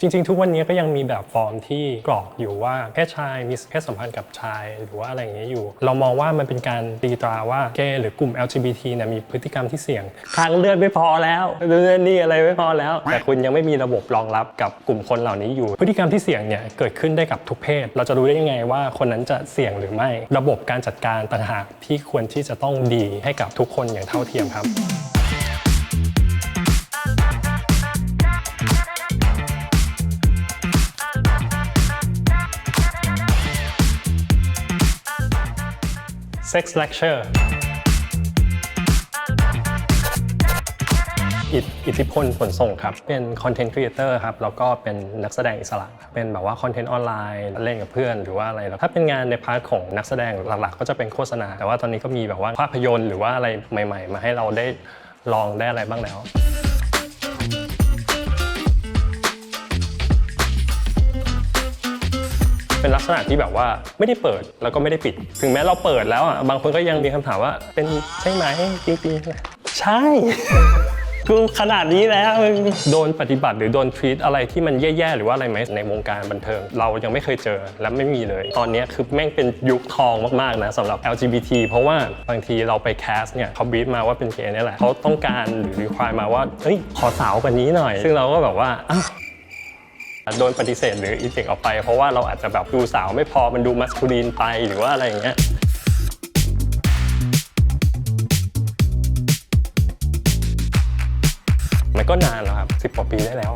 จริง ๆ ทุกวันนี้ก็ยังมีแบบฟอร์มที่กรอกอยู่ว่าเพศชายมีเพศสัมพันธ์กับชาย หรือว่าอะไรอย่างเงี้ยอยู่ เรามองว่ามันเป็นการตีตราว่าเกย์หรือกลุ่ม LGBT เนี่ยมีพฤติกรรมที่เสี่ยงทางเลือดไม่พอแล้วเลือดนี่อะไรไม่พอแล้ว แต่คุณยังไม่มีระบบรองรับกับกลุ่มคนเหล่านี้อยู่ พฤติกรรมที่เสี่ยงเนี่ยเกิดขึ้นได้กับทุกเพศ เราจะรู้ได้ยังไงว่าคนนั้นจะเสี่ยงหรือไม่ ระบบการจัดการต่างหากที่ควรที่จะต้องดีให้กับทุกคนอย่างเท่าเทียมครับ Sex Lecture อิทธิพลผลส่งครับ เป็นคอนเทนต์ครีเอเตอร์ครับ แล้วก็เป็นนักแสดงอิสระครับเป็นแบบว่าคอนเทนต์ออนไลน์เล่นกับเพื่อนหรือว่าอะไรแล้วถ้าเป็นงานในพาร์ทของนักแสดงหลักๆ ก็จะเป็นโฆษณา แต่ว่าตอนนี้ก็มีแบบว่าภาพยนตร์หรือว่าอะไรใหม่ ๆ มาให้เราได้ลองได้อะไรบ้างแล้ว เป็นลักษณะที่แบบว่าไม่ได้เปิดแล้วก็ไม่ได้ปิด ถึงแม้เราเปิดแล้วอะบางคนก็ยังมีคำถามว่า เป็นใช่ไหมจริงๆใช่ กูขนาดนี้แล้วโดนปฏิบัติหรือโดนทรีตอะไรที่มันแย่ๆหรือว่าอะไรไหมในวงการบันเทิง เรายังไม่เคยเจอและไม่มีเลย ตอนนี้คือแม่งเป็นยุคทองมากๆนะสำหรับ LGBT เพราะว่าบางทีเราไปแคสเนี่ยเขาบีบมาว่าเป็นเกย์นี่แหละเขาต้องการหรือรีควายมาว่าเอ้ยขอสาวกว่านี้หน่อย ซึ่งเราก็แบบว่าอ้าว โดนปฏิเสธหรืออีเจกออกไป เพราะว่าเราอาจจะแบบดูสาวไม่พอมันดูมัสคูลีนไปหรือว่าอะไรอย่างเงี้ยมันก็นานแล้วครับสิบกว่าปีได้แล้ว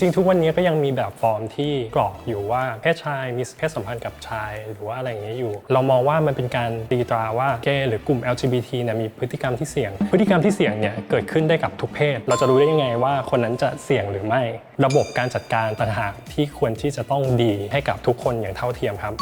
ริง ๆ ทุกวันนี้ก็ยังมีแบบฟอร์มที่กรอกอยู่ว่าเพศชายมีเพศสัมพันธ์กับชายหรือว่าอะไรอย่างเงี้ยอยู่ เรามองว่ามันเป็นการตีตราว่าเกย์หรือกลุ่ม LGBT เนี่ยมีพฤติกรรมที่เสี่ยง พฤติกรรมที่เสี่ยงเนี่ยเกิดขึ้นได้กับทุกเพศ เราจะรู้ได้ยังไงว่าคนนั้นจะเสี่ยงหรือไม่ ระบบการจัดการต่างหากที่ควรที่จะต้องดีให้กับทุกคนอย่างเท่าเทียมครับ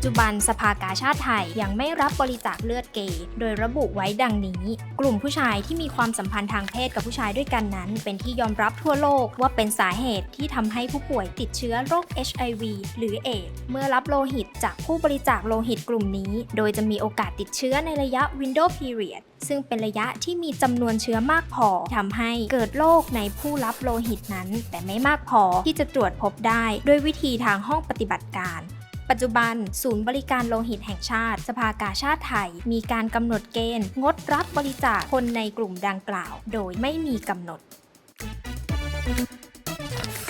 จจุบันสภากาชาติไทยยังไม่รับบริจาคเลือดเกย์โดยระบุไว้ดังนี้ กลุ่มผู้ชายที่มีความสัมพันธ์ทางเพศกับผู้ชายด้วยกันนั้น เป็นที่ยอมรับทั่วโลกว่าเป็นสาเหตุที่ทำให้ผู้ป่วยติดเชื้อโรค HIV หรือเอดเมื่อรับโลหิตจากผู้บริจาคโลหิตกลุ่มนี้ โดยจะมีโอกาสติดเชื้อในระยะ window period ซึ่งเป็นระยะที่มีจำนวนเชื้อมากพอทำให้เกิดโรคในผู้รับโลหิตนั้น แต่ไม่มากพอที่จะตรวจพบได้ด้วยวิธีทางห้องปฏิบัติการ ปัจจุบัน ศูนย์บริการโลหิตแห่งชาติ สภากาชาติไทย มีการกำหนดเกณฑ์ งดรับบริจาคคนในกลุ่มดังกล่าว โดยไม่มีกำหนด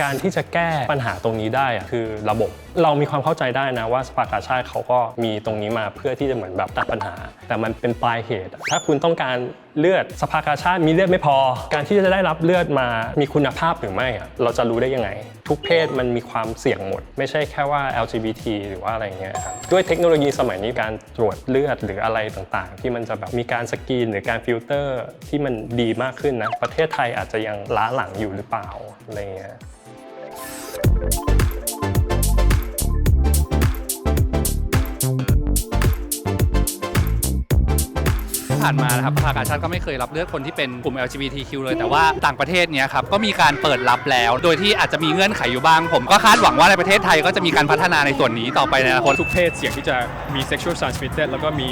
การที่จะแก้ปัญหาตรงนี้ได้คือระบบเรามีความเข้าใจได้นะว่าสภากาชาติเขาก็มีตรงนี้มาเพื่อที่จะเหมือนแบบตัดปัญหา แต่มันเป็นปลายเหตุ ถ้าคุณต้องการเลือดสภากาชาติมีเลือดไม่พอ การที่จะได้รับเลือดมามีคุณภาพหรือไม่อะเราจะรู้ได้ยังไง ทุกเพศมันมีความเสี่ยงหมด ไม่ใช่แค่ว่า LGBT หรือว่าอะไรเงี้ยครับด้วยเทคโนโลยีสมัยนี้การตรวจเลือดหรืออะไรต่างๆ ที่มันจะแบบมีการสกรีนหรือการฟิลเตอร์ที่มันดีมากขึ้นนะประเทศไทยอาจจะยังล้าหลังอยู่หรือเปล่าอะไรเงี้ยานมานะครับสภากาชาติก็ไม่เคยรับเลือกคนที่เป็นกลุ่ม LGBTQ เลยแต่ว่าต่างประเทศเนี้ยครับก็มีการเปิดรับแล้ว โดยที่อาจจะมีเงื่อนไขอยู่บ้าง ผมก็คาดหวังว่าในประเทศไทยก็จะมีการพัฒนาในส่วนนี้ต่อไปในอนาคตทุกเพศเสี่ยงที่จะมี sexual transmitted แล้วก็มี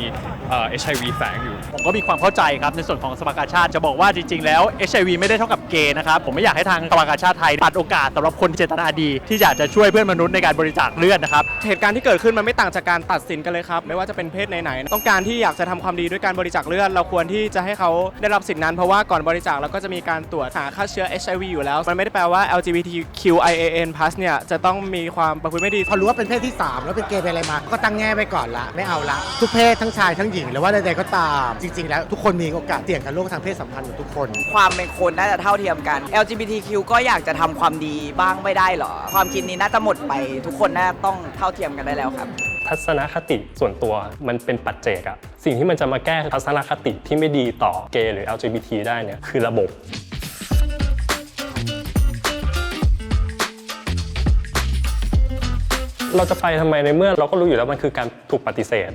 เอ่อ HIV แฝงอยู่ ผมก็มีความเข้าใจครับ ในส่วนของสภากาชาติจะบอกว่าจริง ๆ แล้ว HIV ไม่ได้เท่ากับเกย์นะครับ ผมไม่อยากให้ทางสภากาชาติไทยตัดโอกาสสำหรับคนเจตนาดี ที่อยากจะช่วยเพื่อนมนุษย์ในการบริจาคเลือดนะครับ เหตุการณ์ที่เกิดขึ้นมันไม่ต่างจากการตัดสินกันเลยครับ ไม่ว่าจะเป็นเพศไหนๆ ต้องการที่อยากจะทำความดีด้วยการบริจาคเลือดเราควรที่จะให้เขาได้รับสิทธินั้น เพราะว่าก่อนบริจาคเราก็จะมีการตรวจหาค่าเชื้อ HIV อยู่แล้ว มันไม่ได้แปลว่า LGBTQIAN+ เนี่ยจะต้องมีความประพฤติไม่ดีพอรู้ว่าเป็นเพศที่ 3 แล้วเป็นเกย์เป็นอะไรมา ก็ตั้งแง่ไว้ก่อนละไม่เอาละทุกเพศทั้งชายทั้งหญิงหรือว่าใดๆก็ตาม จริง ๆ แล้วทุกคนมีโอกาสเสี่ยงกับโรคทางเพศสัมพันธ์หมดทุกคน ความเป็นคนน่าจะเท่าเทียมกัน LGBTQ ก็อยากจะทำความดีบ้างไม่ได้เหรอ ความคิดนี้น่าจะหมดไปทุกคนน่าต้องเท่าเทียมกันได้แล้วครับ ทัศนคติส่วนตัวมันเป็นปัจเจกอะสิ่งที่มันจะมาแก้ทัศนคติที่ไม่ดีต่อเกย์หรือ LGBT ได้เนี่ยคือระบบ เราจะไปทำไมในเมื่อเราก็รู้อยู่แล้วมันคือการถูกปฏิเสธ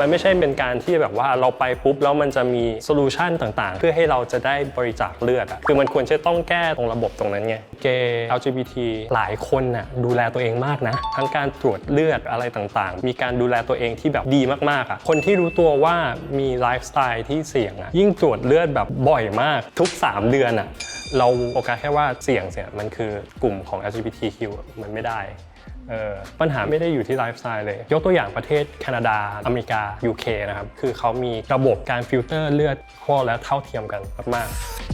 มันไม่ใช่เป็นการที่แบบว่าเราไปปุ๊บแล้วมันจะมีโซลูชันต่างๆ เพื่อให้เราจะได้บริจาคเลือดอะคือมันควรจะต้องแก้ตรงระบบตรงนั้นไงเกย์ LGBT หลายคนน่ะดูแลตัวเองมากนะ ทั้งการตรวจเลือดอะไรต่างๆ มีการดูแลตัวเองที่แบบดีมากๆอะคนที่รู้ตัวว่ามีไลฟ์สไตล์ที่เสี่ยงอะยิ่งตรวจเลือดแบบบ่อยมากทุก 3 เดือนอะเราโอกาสแค่ว่าเสี่ยงเสี่ยมันคือกลุ่มของ LGBTQ อะมันไม่ได้ เออปัญหาไม่ได้อยู่ที่ไลฟ์สไตล์เลย ยกตัวอย่างประเทศแคนาดา อเมริกา UK นะครับ คือเขามีระบบการฟิลเตอร์เลือดข้อและเท่าเทียมกันมากๆ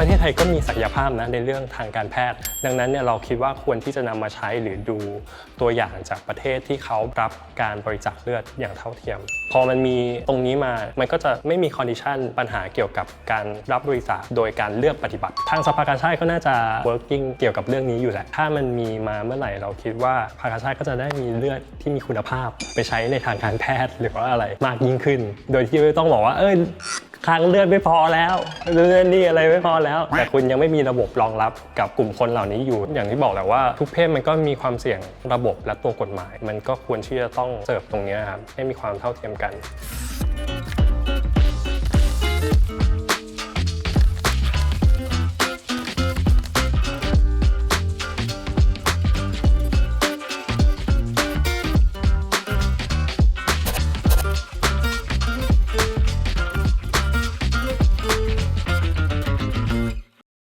ประเทศไทยก็มีศักยภาพนะในเรื่องทางการแพทย์ ดังนั้นเนี่ยเราคิดว่าควรที่จะนำมาใช้หรือดูตัวอย่างจากประเทศที่เขารับการบริจาคเลือดอย่างเท่าเทียม พอมันมีตรงนี้มามันก็จะไม่มีคอนดิชันปัญหาเกี่ยวกับการรับบริจาคโดยการเลือกปฏิบัติ ทางสภากาชาติก็น่าจะ working เกี่ยวกับเรื่องนี้อยู่แหละถ้ามันมีมาเมื่อไหร่เราคิดว่าภาคาชาติก็จะได้มีเลือดที่มีคุณภาพไปใช้ในทางการแพทย์หรือว่าอะไรมากยิ่งขึ้น โดยที่ไม่ต้องบอกว่าเออคลังเลือดไม่พอแล้วเลือดนี่อะไรไม่พอแล้วแต่คุณยังไม่มีระบบรองรับกับกลุ่มคนเหล่านี้อยู่ อย่างที่บอกแหละว่าทุกเพศมันก็มีความเสี่ยงระบบและตัวกฎหมาย มันก็ควรที่จะต้องเสิร์ฟตรงนี้ครับให้มีความเท่าเทียมกัน